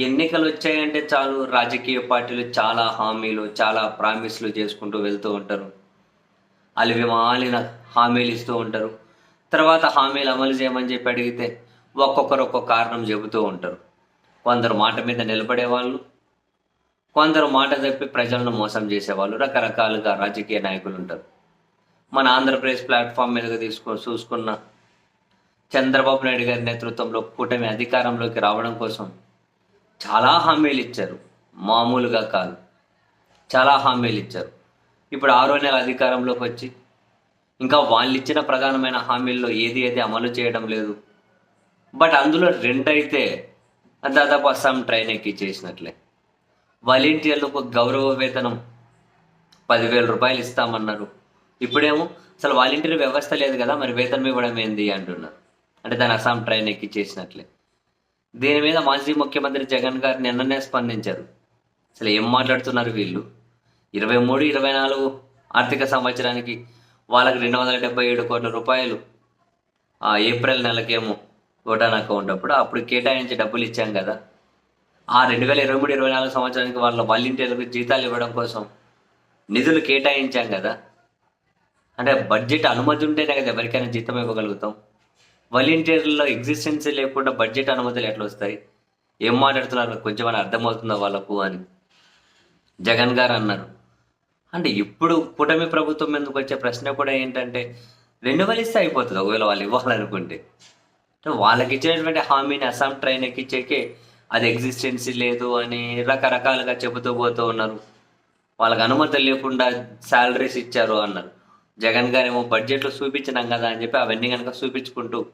ఎన్నికలు వచ్చాయంటే చాలు రాజకీయ పార్టీలు చాలా హామీలు చాలా ప్రామిస్లు చేసుకుంటూ వెళ్తూ ఉంటారు. అలివి మాలిన హామీలు ఇస్తూ ఉంటారు. తర్వాత హామీలు అమలు చేయమని చెప్పి అడిగితే ఒక్కొక్కరు ఒక్కొక్క కారణం చెబుతూ ఉంటారు. కొందరు మాట మీద నిలబడే వాళ్ళు కొందరు మాట తప్పి ప్రజలను మోసం చేసేవాళ్ళు రకరకాలుగా రాజకీయ నాయకులు ఉంటారు. మన ఆంధ్రప్రదేశ్ ప్లాట్ఫామ్ మీదగా తీసుకొని చూసుకున్న చంద్రబాబు నాయుడు గారి నేతృత్వంలో కూటమి అధికారంలోకి రావడం కోసం చాలా హామీలు ఇచ్చారు మామూలుగా కాదు. చాలా హామీలు ఇచ్చారు ఇప్పుడు ఆరో నెల అధికారంలోకి వచ్చి ఇంకా వాళ్ళు ఇచ్చిన ప్రధానమైన హామీల్లో ఏది ఏది అమలు చేయడం లేదు. బట్ అందులో రెండైతే దాదాపు అస్సాం ట్రైన్ ఎక్కి చేసినట్లే. వాలంటీర్లకు గౌరవ వేతనం పదివేల రూపాయలు ఇస్తామన్నారు. ఇప్పుడేమో అసలు వాలంటీర్ వ్యవస్థ లేదు కదా మరి వేతనం ఇవ్వడం ఏంది అంటున్నారు. అంటే దాని అస్సాం ట్రైన్ ఎక్కి చేసినట్లే. దీని మీద మాజీ ముఖ్యమంత్రి జగన్ గారు నిన్ననే స్పందించారు. అసలు ఏం మాట్లాడుతున్నారు వీళ్ళు? ఇరవై మూడు ఇరవై నాలుగు ఆర్థిక సంవత్సరానికి వాళ్ళకి రెండు వందల డెబ్బై ఏడు కోట్ల రూపాయలు ఆ ఏప్రిల్ నెలకేమో ఓటాన్ అకౌంట్ అప్పుడు. అప్పుడు కేటాయించి డబ్బులు ఇచ్చాం కదా. ఆ రెండు వేల ఇరవై మూడు ఇరవై నాలుగు సంవత్సరానికి వాళ్ళ వాలంటీర్లకు జీతాలు ఇవ్వడం కోసం నిధులు కేటాయించాం కదా. అంటే బడ్జెట్ అనుమతి ఉంటేనే కదా ఎవరికైనా జీతం ఇవ్వగలుగుతాం. వాలంటీర్లలో ఎగ్జిస్టెన్స్ లేకుండా బడ్జెట్ అనుమతులు ఎట్లా వస్తాయి? ఏం మాట్లాడుతున్నారు? కొంచెం అని అర్థమవుతుందా వాళ్ళకు అని? జగన్ గారు అన్నారు. అంటే ఇప్పుడు కూటమి ప్రభుత్వం ఎందుకు వచ్చే ప్రశ్న కూడా ఏంటంటే రెండు వేలు ఇస్తే అయిపోతుంది ఒకవేళ వాళ్ళు ఇవ్వాలనుకుంటే. వాళ్ళకి ఇచ్చినటువంటి హామీని అస్సాం ట్రైన్ ఎక్కించేకే అది ఎగ్జిస్టెన్సీ లేదు అని రకరకాలుగా చెబుతూ పోతూ ఉన్నారు. వాళ్ళకి అనుమతి లేకుండా శాలరీస్ ఇచ్చారు అన్నారు. జగన్ గారు ఏమో బడ్జెట్లో చూపించినాం కదా అని చెప్పి అవన్నీ కనుక చూపించుకుంటూ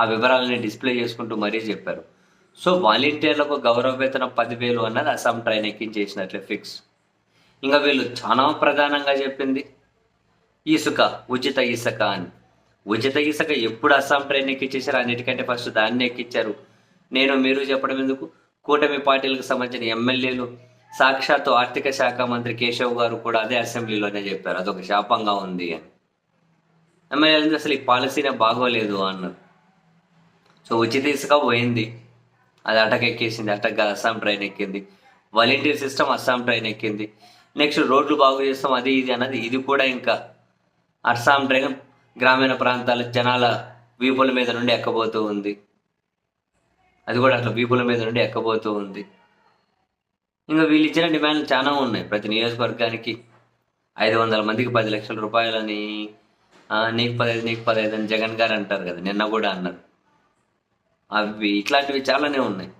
ఆ వివరాలని డిస్ప్లే చేసుకుంటూ మరీ చెప్పారు. సో వాలంటీర్లకు గౌరవ వేతనం పదివేలు అన్నది అస్సాం ట్రైన్ ఎక్కించేసినట్లే ఫిక్స్. ఇంకా వీళ్ళు చాలా ప్రధానంగా చెప్పింది ఇసుక ఉచిత ఇసుక అని. ఉచిత ఇసుక ఎప్పుడు అస్సాం ట్రైన్ ఎక్కించేశారు అన్నిటికంటే ఫస్ట్ దాన్ని ఎక్కించారు నేను మీరు చెప్పడం ఎందుకు? కూటమి పార్టీలకు సంబంధించిన ఎమ్మెల్యేలు సాక్షాత్తు ఆర్థిక శాఖ మంత్రి కేశవ్ గారు కూడా అదే అసెంబ్లీలోనే చెప్పారు. అదొక శాపంగా ఉంది అని. ఎమ్మెల్యేలు అసలు ఈ పాలసీనే బాగోలేదు అన్నారు. సో ఉచిత ఇసుక పోయింది. అది అటక్ ఎక్కేసింది అటక్ అస్సాం ట్రైన్ ఎక్కింది. వాలంటీర్ సిస్టమ్ అస్సాం ట్రైన్ ఎక్కింది. నెక్స్ట్ రోడ్లు బాగు చేస్తాం అది ఇది అన్నది ఇది కూడా ఇంకా అస్సాం ట్రైన్ గ్రామీణ ప్రాంతాల జనాల వీపుల మీద నుండి ఎక్కబోతూ ఉంది. అది కూడా అట్లా వీపుల మీద నుండి ఎక్కబోతూ ఉంది. ఇంకా వీళ్ళు ఇచ్చిన డిమాండ్లు చాలా ఉన్నాయి. ప్రతి నియోజకవర్గానికి ఐదు వందల మందికి పది లక్షల రూపాయలని నీకు పదహైదు నీకు పదహైదు అని జగన్ గారు అంటారు కదా నిన్న కూడా అన్నారు. అవి ఇట్లాంటివి చాలానే ఉన్నాయి.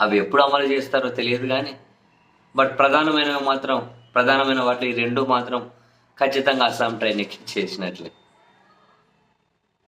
అవి ఎప్పుడు అమలు చేస్తారో తెలియదు కానీ బట్ ప్రధానమైనవి మాత్రం ప్రధానమైన వాటి రెండు మాత్రం ఖచ్చితంగా అస్సాం ట్రైన్ ఎక్కించేసినట్లే